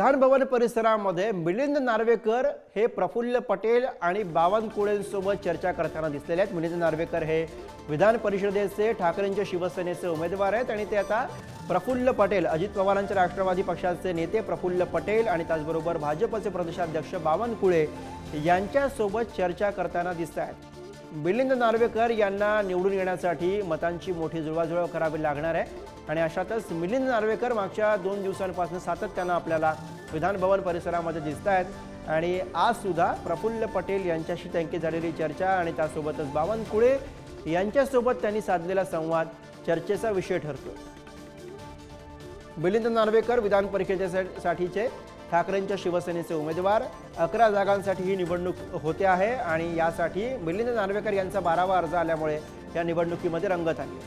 विधानभवन परिसरामध्ये मिलिंद नार्वेकर हे प्रफुल्ल पटेल आणि बावनकुळेंसोबत चर्चा करताना दिसलेले आहेत. मिलिंद नार्वेकर हे विधान परिषदेचे ठाकरेंच्या शिवसेनेचे उमेदवार आहेत आणि ते आता प्रफुल्ल पटेल अजित पवारांच्या राष्ट्रवादी पक्षाचे नेते प्रफुल्ल पटेल आणि त्याचबरोबर भाजपचे प्रदेशाध्यक्ष बावनकुळे यांच्यासोबत चर्चा करताना दिसत आहेत मिलिंद नार्वेकर यांना निवडून येण्यासाठी मतांची मोठी जुळवाजुळव करावी लागणार आहे. आणि अशातच मिलिंद नार्वेकर मागच्या दोन दिवसांपासून सातत्यानं आपल्याला विधानभवन परिसरामध्ये दिसत आहेत आणि आज सुद्धा प्रफुल्ल पटेल यांच्याशी त्यांची झालेली चर्चा आणि त्यासोबतच बावनकुळे यांच्यासोबत त्यांनी साधलेला संवाद चर्चेचा विषय ठरतो मिलिंद नार्वेकर विधान परिषदेसाठीचे ठाकरेंच्या शिवसेनेचे उमेदवार. अकरा जागांसाठी ही निवडणूक होते आहे आणि यासाठी मिलिंद नार्वेकर यांचा बारावा अर्ज आल्यामुळे या निवडणुकीमध्ये रंगत आली